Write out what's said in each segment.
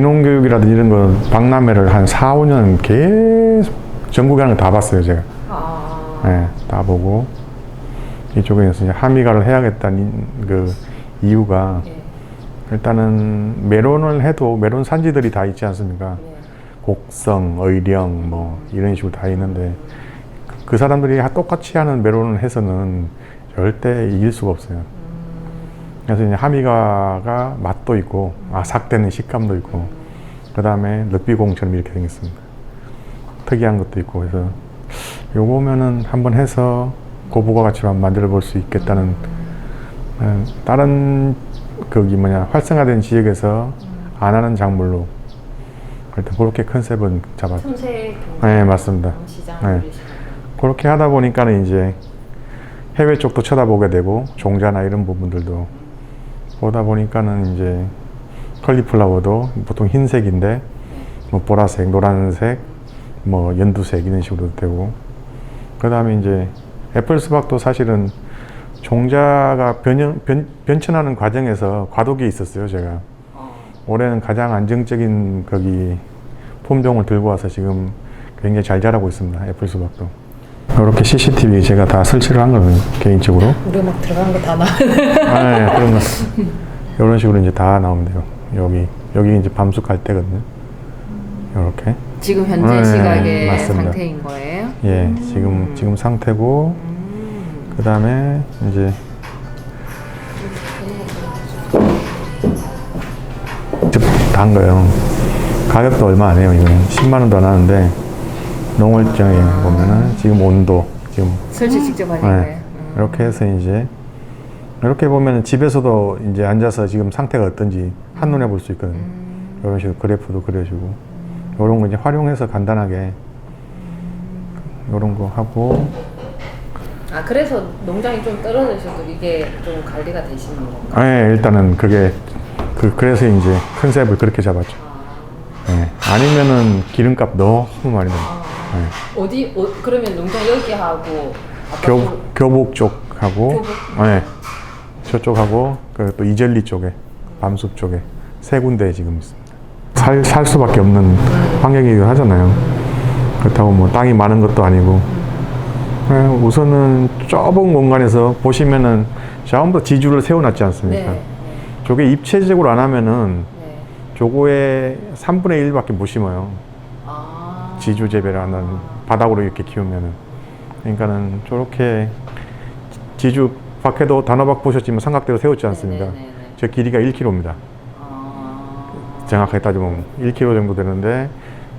비농교육이라든지 이런 거 박람회를 한 4, 5년 계속 전국에 하는 거 다 봤어요, 제가. 아. 네, 다 보고 이쪽에서 이제 함의가를 해야겠다는 그 이유가 네. 일단은 메론을 해도 메론 산지들이 다 있지 않습니까? 네. 곡성, 의령 뭐 이런 식으로 다 있는데 그 사람들이 똑같이 하는 메론을 해서는 절대 이길 수가 없어요. 그래서 이제 하미가가 맛도 있고 아삭대는 식감도 있고 그 다음에 럭비공처럼 이렇게 생겼습니다. 특이한 것도 있고 그래서 요거면은 한번 해서 고부가 가치로 한번 만들어 볼 수 있겠다는 어, 다른 거기 뭐냐 활성화된 지역에서 안 하는 작물로 일단 그렇게 컨셉은 잡았. 틈새 네 맞습니다. 네. 그렇게 하다 보니까는 이제 해외 쪽도 쳐다보게 되고 종자나 이런 부분들도 보다 보니까는 이제 컬리플라워도 보통 흰색인데 뭐 보라색, 노란색, 뭐 연두색 이런 식으로 되고 그 다음에 이제 애플 수박도 사실은 종자가 변형, 변, 변천하는 과정에서 과도기에 있었어요 제가 어. 올해는 가장 안정적인 거기 품종을 들고 와서 지금 굉장히 잘 자라고 있습니다. 애플 수박도. 이렇게 CCTV 제가 다 설치를 한 거는 개인적으로. 우리 막 들어간 거 다 나. 아, 네, 그런 거. 이런 식으로 이제 다 나오면 돼요. 여기, 여기 이제 밤숙할 때거든요. 이렇게. 지금 현재 네, 시각의 맞습니다. 상태인 거예요? 예, 지금, 지금 상태고, 그 다음에 이제 다한 거예요. 가격도 얼마 안 해요. 이거는 10만 원도 안 하는데 농월정에 보면은 지금 온도 지금 설치 직접 하신 네. 거예요? 음. 이렇게 해서 이제 이렇게 보면은 집에서도 이제 앉아서 지금 상태가 어떤지 한눈에 볼 수 있거든요. 이런 식으로 그래프도 그려주고 이런 거 이제 활용해서 간단하게 이런 거 하고 아 그래서 농장이 좀 떨어지셔도 이게 좀 관리가 되시는 건가? 네, 일단은 그게 그 그래서 이제 컨셉을 그렇게 잡았죠. 네. 아니면은 기름값 너무 많이 들어요. 네. 어디 어, 그러면 농장 여기 하고 교, 아파트 교복 쪽하고 교복? 네. 저쪽하고 그 또 이젤리 쪽에 밤숲 쪽에 세 군데 지금 있습니다. 살, 살 수밖에 없는 환경이긴 하잖아요. 그렇다고 뭐 땅이 많은 것도 아니고 네, 우선은 좁은 공간에서 보시면은 전부 지주를 세워놨지 않습니까? 네. 저게 입체적으로 안 하면은 네. 저거의 3분의 1밖에 못 심어요. 아. 지주 재배를 하는 바닥으로 이렇게 키우면은 그러니까는 저렇게 지주 밖에도 단호박 보셨지만 삼각대로 세웠지 않습니까? 네네네네. 저 길이가 1km입니다. 아. 정확하게 따지면 1km 정도 되는데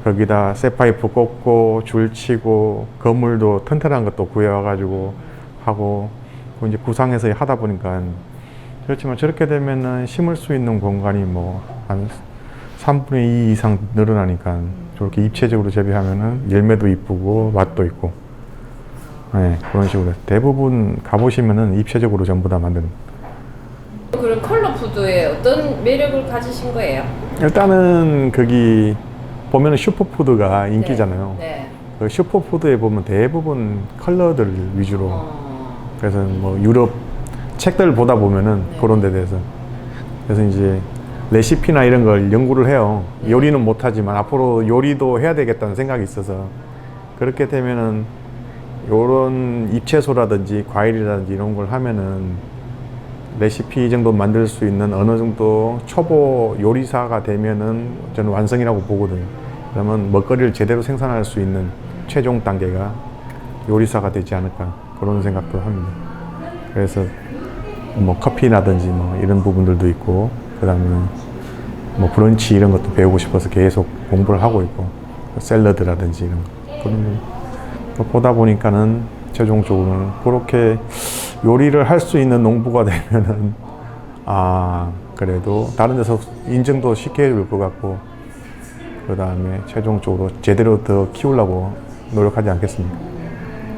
거기다 쇠파이프 꽂고 줄 치고 건물도 튼튼한 것도 구해와가지고 하고 그 이제 구상해서 하다 보니까 그렇지만 저렇게 되면은 심을 수 있는 공간이 뭐 한 3분의 2 이상 늘어나니까 저렇게 입체적으로 재배하면은 열매도 이쁘고 맛도 있고 네, 그런 식으로 대부분 가보시면은 입체적으로 전부 다 만드는 그럼 컬러 푸드에 어떤 매력을 가지신 거예요? 일단은 거기 보면은 슈퍼푸드가 인기잖아요. 네. 그 슈퍼푸드에 보면 대부분 컬러들 위주로 어. 그래서 뭐 유럽 책들 보다 보면은 네. 그런 데 대해서 그래서 이제 레시피나 이런 걸 연구를 해요. 네. 요리는 못하지만 앞으로 요리도 해야 되겠다는 생각이 있어서 그렇게 되면은 요런 잎채소라든지 과일이라든지 이런 걸 하면은 레시피 정도 만들 수 있는 어느 정도 초보 요리사가 되면은 저는 완성이라고 보거든요. 그러면 먹거리를 제대로 생산할 수 있는 최종 단계가 요리사가 되지 않을까 그런 생각도 합니다. 그래서 뭐 커피라든지 뭐 이런 부분들도 있고 그다음에 뭐 브런치 이런 것도 배우고 싶어서 계속 공부를 하고 있고 샐러드라든지 이런 거거 보다 보니까는 최종적으로는 그렇게 요리를 할 수 있는 농부가 되면은 아 그래도 다른 데서 인증도 쉽게 해줄 것 같고 그 다음에 최종적으로 제대로 더 키우려고 노력하지 않겠습니까?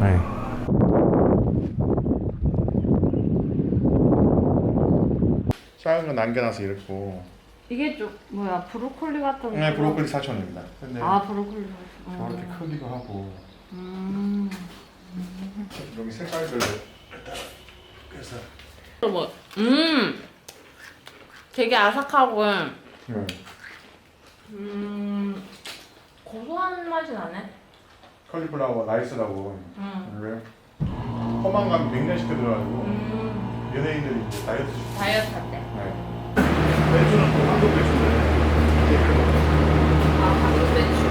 네. 작은 거 남겨놔서 이렇고 이게 좀 뭐야 브로콜리 같은 네, 브로콜리 4천원입니다. 근데 아 브로콜리. 저렇게 크기도 하고 음. 여기 색깔별로 일단 그래서 뭐, 음. 되게 아삭하고 네. 음 고소한 맛이 나네. 컬리플라워 라이스라고 음. 왜 포만감 맹렬시켜 들어가지고 음. 연예인들이 이제 다이어트 시 다이어트 할 때. 네. 배추는 또 한국 배추인데 아, 한국 배추.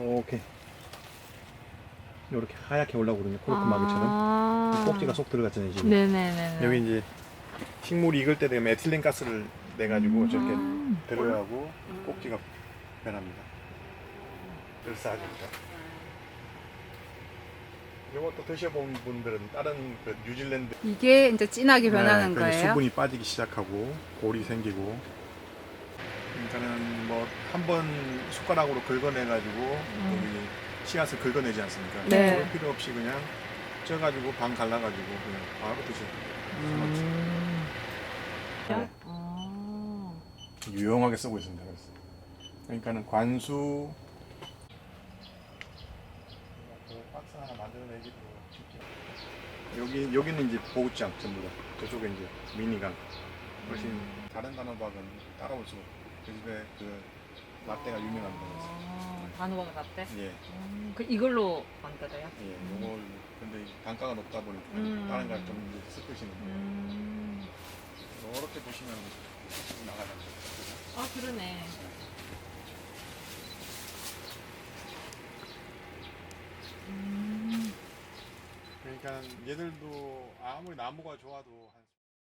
이렇게 이렇게 하얗게 올라오거든요 코르크마비처럼 아. 꼭지가 쏙 들어갔잖아요 지금 네네네. 여기 이제 식물이 익을 때 되면 에틸렌 가스를 내 가지고 저렇게 음. 들어가고 꼭지가 변합니다. 들싸지죠. 이것도 드셔본 분들은 다른 그 뉴질랜드 이게 이제 진하게 변하는 네, 그 거예요? 수분이 빠지기 시작하고 골이 생기고 그러니까는 뭐 한 번 숟가락으로 긁어내 가지고 여기 씨앗을 긁어내지 않습니까? 네. 그럴 필요 없이 그냥 쪄가지고 반 갈라가지고 그냥 바로 드셔도 음. 돼요. 네. 아. 유용하게 쓰고 있습니다. 그래서 그러니까는 관수 박스 쉽지. 여기 여기는 이제 보우장 전부 다. 저쪽에 이제 미니강. 훨씬 다른 단호박은 따라올 수가 없고 그 집에 그 라떼가 유명합니다. 아, 단호박 라떼? 예, 음, 그 이걸로 만들어요? 예. 요걸 근데 단가가 높다 보니까 음. 다른 걸좀 이제 섞으시는 거예요. 음. 이렇게 보시면 나가잖아요. 아 그러네. 음. 그러니까 얘들도 아무리 나무가 좋아도